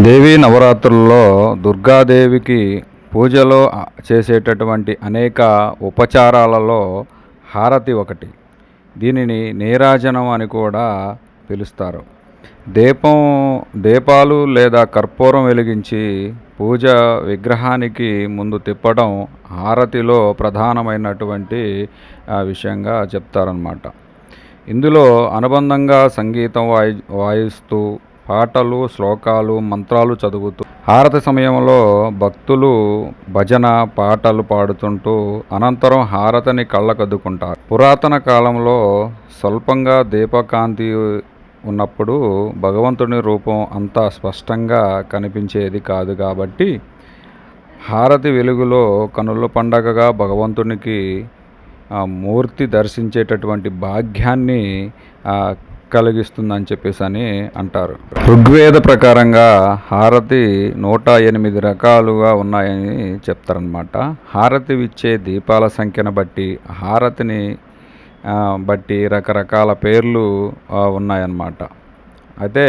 దేవీ నవరాత్రుల్లో దుర్గాదేవికి పూజలో చేసేటటువంటి అనేక ఉపచారాలలో హారతి ఒకటి. దీనిని నీరాజనం అని కూడా పిలుస్తారు. దీపం దీపాలు లేదా కర్పూరం వెలిగించి పూజ విగ్రహానికి ముందు తిప్పడం హారతిలో ప్రధానమైనటువంటి విషయంగా చెప్తారనమాట ఇందులో అనుబంధంగా సంగీతం వాయి వాయిస్తూ పాటలు శ్లోకాలు మంత్రాలు చదువుతూ హారతి సమయంలో భక్తులు భజన పాటలు పాడుతుంటూ అనంతరం హారతిని కళ్ళకద్దుకుంటారు. పురాతన కాలంలో స్వల్పంగా దీపకాంతి ఉన్నప్పుడు భగవంతుని రూపం అంత స్పష్టంగా కనిపించేది కాదు కాబట్టి హారతి వెలుగులో కనుల పండగగా భగవంతునికి ఆ మూర్తి దర్శించేటటువంటి భాగ్యాన్ని కలిగిస్తుందని చెప్పేసి అని అంటారు. ఋగ్వేద ప్రకారంగా హారతి నూట ఎనిమిది రకాలుగా ఉన్నాయని చెప్తారనమాట హారతి ఇచ్చే దీపాల సంఖ్యను బట్టి హారతిని బట్టి రకరకాల పేర్లు ఉన్నాయన్నమాట. అయితే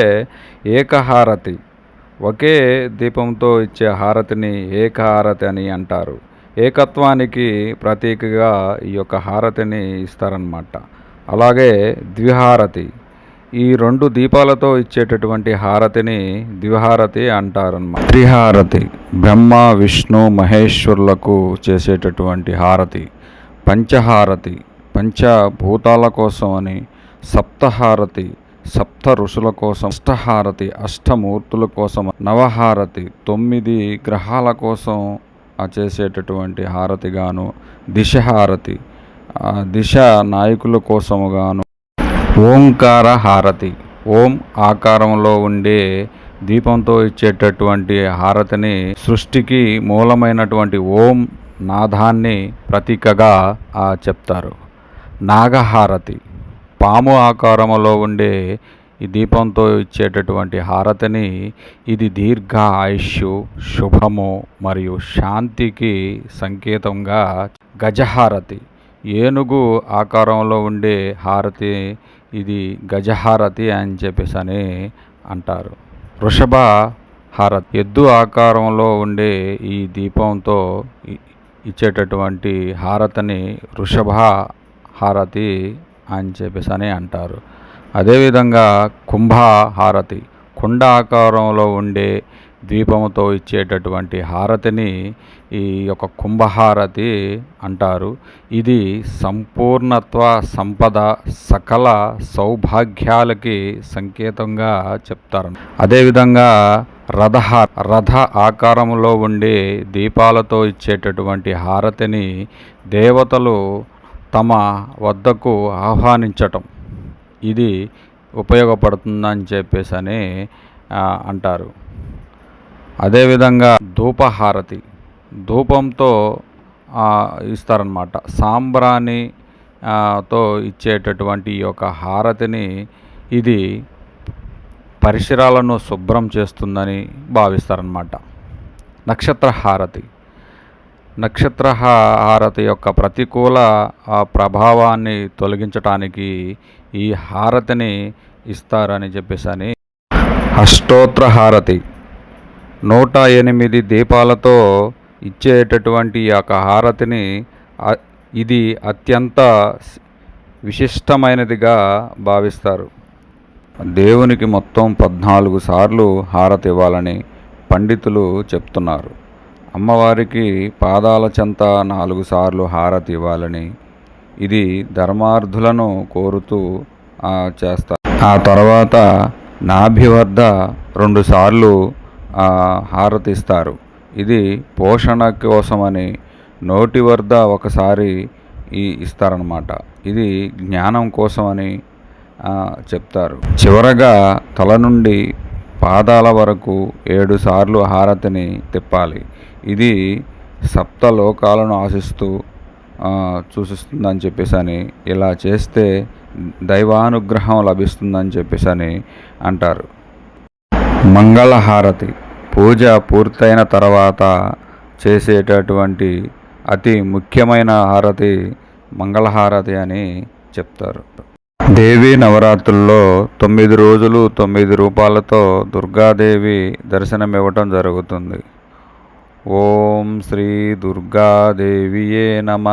ఏకహారతి ఒకే దీపంతో ఇచ్చే హారతిని ఏకహారతి అని అంటారు. ఏకత్వానికి ప్రతీకగా ఈ యొక్క హారతిని ఇస్తారనమాట అలాగే ద్విహారతి ఈ రెండు దీపాలతో ఇచ్చేటటువంటి హారతిని ద్విహారతి అంటారన్నమాట. త్రిహారతి బ్రహ్మ విష్ణు మహేశ్వరులకు చేసేటటువంటి హారతి పంచహారతి పంచభూతాల కోసం అని సప్తహారతి సప్త ఋషుల కోసం అష్టహారతి అష్టమూర్తుల కోసం నవహారతి తొమ్మిది గ్రహాల కోసం ఆ చేసేటటువంటి హారతిగాను దిశహారతి దిశ నాయకుల కోసముగాను ఓంకార హారతి ఓం ఆకారంలో ఉండే దీపంతో ఇచ్చేటటువంటి హారతిని సృష్టికి మూలమైనటువంటి ఓం నాదాన్ని ప్రతీకగా ఆ చెప్తారు. నాగహారతి. పాము ఆకారంలో ఉండే ఈ దీపంతో ఇచ్చేటటువంటి హారతిని ఇది దీర్ఘ ఆయుష్ శుభము మరియు శాంతికి సంకేతంగా గజహారతి. ఏనుగు ఆకారంలో ఉండే హారతి ఇది గజహారతి అని చెప్పేసి అని అంటారు. వృషభ హారతి. ఎద్దు ఆకారంలో ఉండే ఈ దీపంతో ఇచ్చేటటువంటి హారతిని వృషభ హారతి అని చెప్పేసి అని అంటారు. అదేవిధంగా కుంభ హారతి. కుండ ఆకారంలో ఉండే దీపముతో ఇచ్చేటటువంటి హారతిని ఈ యొక్క కుంభహారతి అంటారు. ఇది సంపూర్ణత్వ సంపద సకల సౌభాగ్యాలకి సంకేతంగా చెప్తారు. అదేవిధంగా రథ రథ ఆకారంలో ఉండే దీపాలతో ఇచ్చేటటువంటి హారతిని దేవతలు తమ వద్దకు ఆహ్వానించటం. ఇది ఉపయోగపడుతుందని చెప్పేసి అని అంటారు. అదేవిధంగా ధూపహారతి. ధూపంతో ఇస్తారనమాట సాంబ్రాణి తో ఇచ్చేటటువంటి ఈ యొక్క హారతిని ఇది పరిసరాలను శుభ్రం చేస్తుందని భావిస్తారనమాట నక్షత్ర హారతి నక్షత్ర హారతి యొక్క ప్రతికూల ఆ, ప్రభావాన్ని తొలగించటానికి ఈ హారతిని ఇస్తారని చెప్పేసి అని అష్టోత్ర హారతి నూట ఎనిమిది దీపాలతో ఇచ్చేటటువంటి ఈ యొక్క హారతిని ఇది అత్యంత విశిష్టమైనదిగా భావిస్తారు. దేవునికి మొత్తం పద్నాలుగు సార్లు హారతి ఇవ్వాలని పండితులు చెప్తున్నారు. అమ్మవారికి పాదాల చెంత నాలుగు సార్లు హారతి ఇవ్వాలని ఇది ధర్మార్థులను కోరుతూ చేస్తారు. ఆ తర్వాత నాభి వద్ద రెండుసార్లు హారతిస్తారు. హారతి ఇస్తారు ఇది పోషణ కోసమని నోటి వద్ద ఒకసారి ఈ ఇస్తారనమాట ఇది జ్ఞానం కోసమని చెప్తారు. చివరగా తల నుండి పాదాల వరకు ఏడు సార్లు హారతిని తిప్పాలి. ఇది సప్త లోకాలను ఆశిస్తూ చూసిస్తుందని సూచిస్తుందని చెప్పేసి అని ఇలా చేస్తే దైవానుగ్రహం లభిస్తుందని చెప్పేసి అని అంటారు. మంగళహారతి. పూజ పూర్తయిన తర్వాత చేసేటటువంటి అతి ముఖ్యమైన హారతి మంగళహారతి అని చెప్తారు. దేవీ నవరాత్రుల్లో తొమ్మిది రోజులు తొమ్మిది రూపాలతో దుర్గాదేవి దర్శనమివ్వటం జరుగుతుంది. ఓం శ్రీ దుర్గాదేవియే నమ.